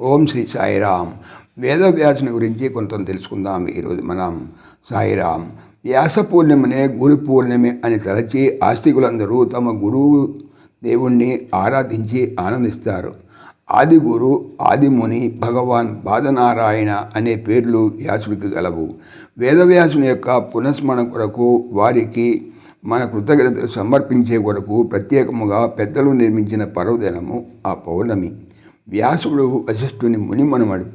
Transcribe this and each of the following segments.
ఓం శ్రీ సాయిరామ్. వేదవ్యాసుని గురించి కొంత తెలుసుకుందాం ఈరోజు మనం. సాయిరామ్ వ్యాస పూర్ణిమనే గురు పూర్ణిమ అని తలచి ఆస్తికులందరూ తమ గురువు దేవుణ్ణి ఆరాధించి ఆనందిస్తారు. ఆది గురు ఆదిముని భగవాన్ బాధనారాయణ అనే పేర్లు వ్యాసుడికి గలవు. వేదవ్యాసుని యొక్క పునఃస్మరణ కొరకు వారికి మన కృతజ్ఞతలు సమర్పించే కొరకు ప్రత్యేకముగా పెద్దలు నిర్మించిన పర్వదినము ఆ పౌర్ణమి. వ్యాసుడు వశిష్ఠుని ముని మనుమడు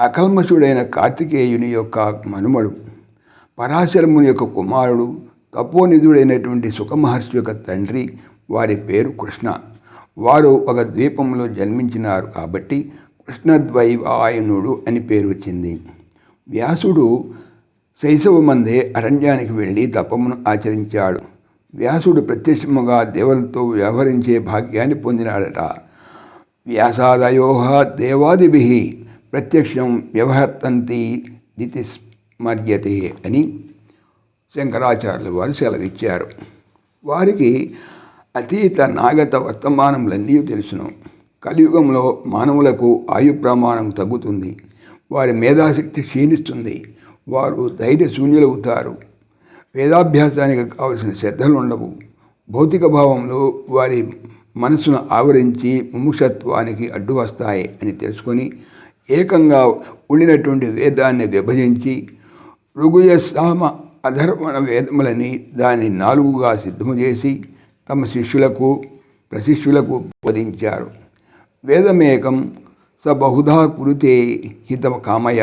అకల్మషుడైన కార్తికేయుని యొక్క మనుమడు. పరాశరముని యొక్క కుమారుడు. తపోనిధుడైనటువంటి సుఖమహర్షి యొక్క తండ్రి. వారి పేరు కృష్ణ. వారు ఒక ద్వీపంలో జన్మించినారు కాబట్టి కృష్ణద్వైవాయనుడు అని పేరు వచ్చింది. వ్యాసుడు శైశవమందే అరణ్యానికి వెళ్ళి తపమును ఆచరించాడు. వ్యాసుడు ప్రత్యక్షముగా దేవులతో వ్యవహరించే భాగ్యాన్ని పొందినాడట. వ్యాసాదయో దేవాదిభి ప్రత్యక్షం వ్యవహర్తంతి దితి స్మర్యతే అని శంకరాచార్యులు వారు సెలవిచ్చారు. వారికి అతీత నాగత వర్తమానములన్నీ తెలుసును. కలియుగంలో మానవులకు ఆయు ప్రమాణం తగ్గుతుంది. వారి మేధాశక్తి క్షీణిస్తుంది. వారు ధైర్య శూన్యులవుతారు వేదాభ్యాసానికి కావలసిన శ్రద్ధలు ఉండవు భౌతిక భావంలో వారి మనసును ఆవరించి ముముక్షత్వానికి అడ్డు వస్తాయి అని తెలుసుకొని ఏకంగా ఉండినటువంటి వేదాన్ని విభజించి ఋగుయసామ అధర్మణ వేదములని దాన్ని నాలుగుగా సిద్ధము చేసి తమ శిష్యులకు ప్రశిష్యులకు బోధించారు. వేదమేకం స బహుధా కురుతే హిత కామయ.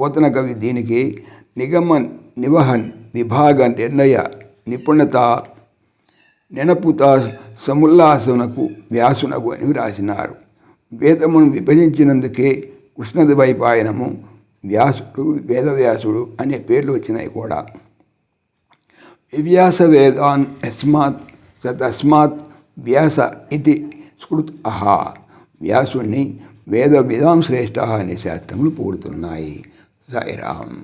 పోతన కవి దీనికి నిగమ నివహన్ విభాగ నిర్ణయ నిపుణత నెనపుత సముల్లాసనకు వ్యాసునకు అని వ్రాసినారు. వేదమును విభజించినందుకే కృష్ణద్వైపాయనము వ్యాసుడు వేదవ్యాసుడు అనే పేర్లు వచ్చినాయి కూడా. వివ్యాస వేదాన్ యస్మాత్ సతస్మాత్ వ్యాస ఇది స్కృత్ అహా. వ్యాసుణ్ణి వేద విధాం శ్రేష్ఠ అనే శాస్త్రములు పూడుతున్నాయి. సాయిరామ్.